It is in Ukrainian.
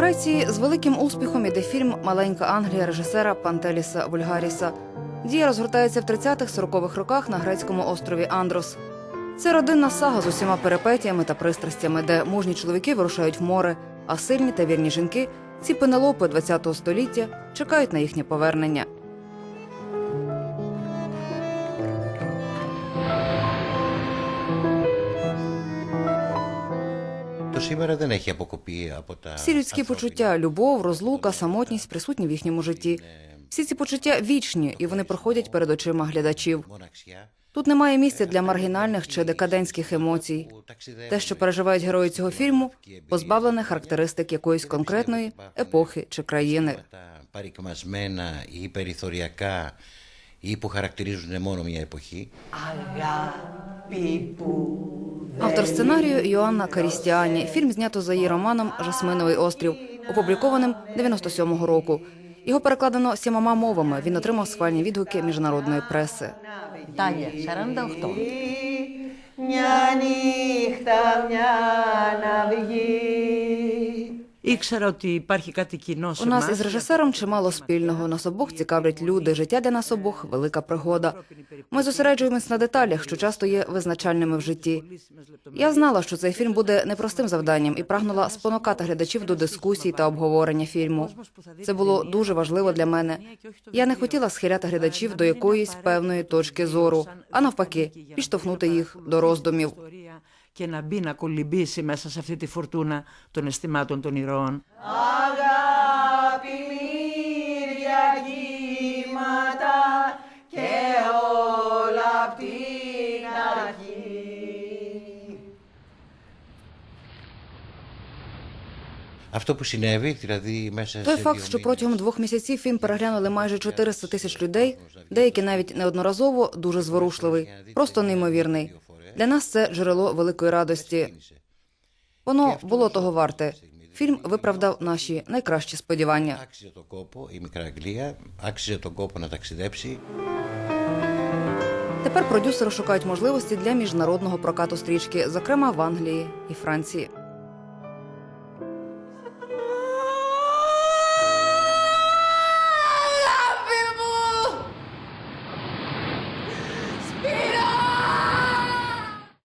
Греції з великим успіхом іде фільм Маленька Англія режисера Пантеліса Вульгаріса. Дія розгортається в 30-40-х роках на грецькому острові Андрос. Це родинна сага з усіма перепетіями та пристрастями, де мужні чоловіки вирушають в море, а сильні та вірні жінки, ці пенелопи ХХ століття, чекають на їхнє повернення. σήμερα δεν έχει αποκοπεί από τα. Всі людські почуття, любов, розлука, самотність присутні в їхньому житті. Всі ці почуття вічні, і вони проходять перед очима глядачів. Μοναξιά. Тут немає місця для маргінальних чи декадентських емоцій. Те, що переживають герої цього фільму, позбавлене характеристик якоїсь конкретної епохи чи країни. Τα παρικμασμένα ή περιθωριακά ή που χαρακτηρίζουν μόνο μια εποχή. Αγάπη που Автор сценарію Йоанна Карістіані. Фільм знято за її романом Жасминовий острів, опублікованим 97-го року. Його перекладено сімома мовами. Він отримав схвальні відгуки міжнародної преси. Таня Шарандахто. У нас із режисером чимало спільного. Нас обох цікавлять люди. Життя для нас обох велика пригода. Ми зосереджуємось на деталях, що часто є визначальними в житті. Я знала, що цей фільм буде непростим завданням і прагнула спонукати глядачів до дискусій та обговорення фільму. Це було дуже важливо для мене. Я не хотіла схиляти глядачів до якоїсь певної точки зору, а навпаки, підштовхнути їх до роздумів. Και να μπει να κολυμπήσει μέσα σε αυτή τη φουρτούνα των αισθημάτων των ηρώων. Αγάπη μύρια κύματα και όλα απ' την αρχή. Αυτό που συνέβη, δηλαδή μέσα Той σε факт, δύο що μήνες, протягом двох місяців фільм переглянули майже 400 тисяч людей, деякі навіть неодноразово, дуже зворушливий, просто неймовірний. Для нас це джерело великої радості. Воно було того варте. Фільм виправдав наші найкращі сподівання. Тепер продюсери шукають можливості для міжнародного прокату стрічки, зокрема в Англії і Франції.